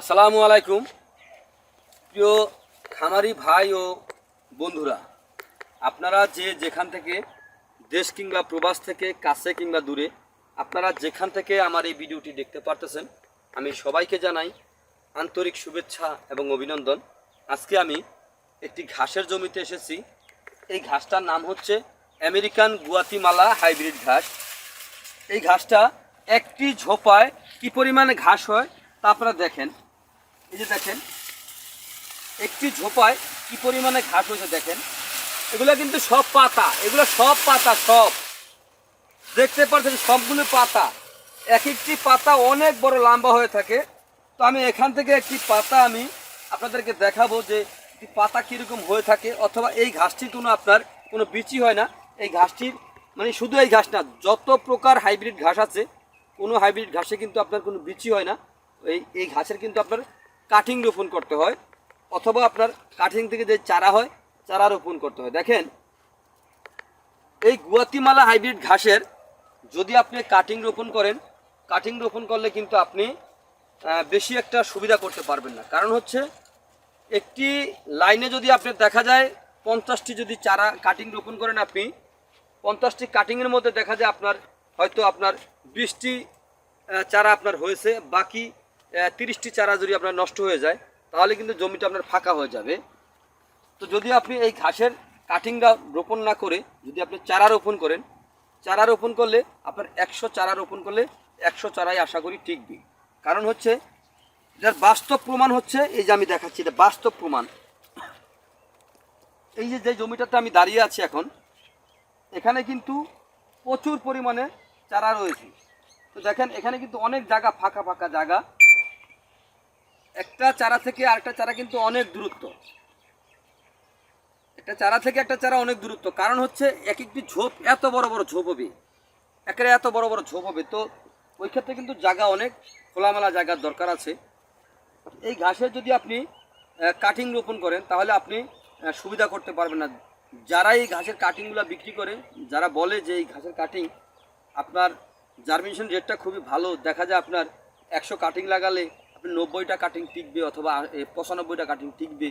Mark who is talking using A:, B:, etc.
A: আসসালামু আলাইকুম। প্রিয় খামারি ভাই ও বন্ধুরা, আপনারা যে যেখান থেকে দেশ কিংবা প্রবাস থেকে কাছে কিংবা দূরে, আপনারা যেখান থেকে আমার এই ভিডিওটি দেখতে পারতেছেন, আমি সবাইকে জানাই আন্তরিক শুভেচ্ছা এবং অভিনন্দন। আজকে আমি একটি ঘাসের জমিতে এসেছি। এই ঘাসটার নাম হচ্ছে আমেরিকান গুয়াতিমালা হাইব্রিড ঘাস। এই ঘাসটা একটি ঝোপায় কি পরিমাণে ঘাস হয় তা আপনারা দেখেন। এই যে দেখেন, একটি ঝোপায় কি পরিমাণে ঘাস হয়েছে দেখেন। এগুলো কিন্তু সব পাতা, এগুলো সব পাতা, সব। দেখতে পাচ্ছেন সবগুলো পাতা। এক একটি পাতা অনেক বড় লম্বা হয়ে থাকে। তো আমি এখান থেকে একটি পাতা আমি আপনাদেরকে দেখাবো যে পাতা কীরকম হয়ে থাকে, অথবা এই ঘাসটির কোনো আপনার কোনো বিচি হয় না। এই ঘাসটির মানে শুধু এই ঘাস না, যত প্রকার হাইব্রিড ঘাস আছে, কোনো হাইব্রিড ঘাসে কিন্তু আপনার কোনো বিচি হয় না। এই এই ঘাসের কিন্তু আপনার কাটিং রোপণ করতে হয়, অথবা আপনার কাটিং থেকে যে চারা হয়, চারা রোপণ করতে হয়। দেখেন, এই গুয়াতিমালা হাইব্রিড ঘাসের যদি আপনি কাটিং রোপণ করেন কাটিং রোপণ করলে কিন্তু আপনি বেশি একটা সুবিধা করতে পারবেন না। কারণ হচ্ছে, একটি লাইনে যদি আপনি দেখা যায়, পঞ্চাশটি যদি চারা কাটিং রোপণ করেন আপনি, পঞ্চাশটি কাটিংয়ের মধ্যে দেখা যায় আপনার, হয়তো আপনার বিশটি চারা আপনার হয়েছে, বাকি তিরিশটি চারা যদি আপনার নষ্ট হয়ে যায়, তাহলে কিন্তু জমিটা আপনার ফাঁকা হয়ে যাবে। তো যদি আপনি এই ঘাসের কাটিংটা রোপণ না করে, যদি আপনি চারা রোপণ করেন, চারা রোপণ করলে আপনার একশো চারা রোপণ করলে একশো চারাই আশা করি টিকবে। কারণ হচ্ছে যার বাস্তব প্রমাণ হচ্ছে, এই যে আমি দেখাচ্ছি, এটা বাস্তব প্রমাণ। এই যে যে জমিটাতে আমি দাঁড়িয়ে আছি এখন, এখানে কিন্তু প্রচুর পরিমাণে চারা রয়েছে। তো দেখেন, এখানে কিন্তু অনেক জায়গা ফাঁকা ফাঁকা জায়গা। একটা চারা থেকে আরেকটা চারা কিন্তু অনেক দূরত্ব। একটা চারা থেকে একটা চারা অনেক দূরত্ব। কারণ হচ্ছে এক একটি ঝোপ এত বড় বড় ঝোপ হবে। একেবারে এত বড় বড় ঝোপ হবে। তো ওই ক্ষেত্রে কিন্তু জায়গা অনেক, খোলামেলা জায়গার দরকার আছে। এই ঘাসের যদি আপনি কাটিং রোপণ করেন, তাহলে আপনি সুবিধা করতে পারবেন না। যারা এই ঘাসের কাটিংগুলো বিক্রি করে, যারা বলে যে এই ঘাসের কাটিং আপনার জার্মিনেশন রেটটা খুবই ভালো, দেখা যায় আপনার একশো কাটিং লাগালে নব্বইটা কাটিং টিকবে অথবা পঁচানব্বইটা কাটিং টিকবে।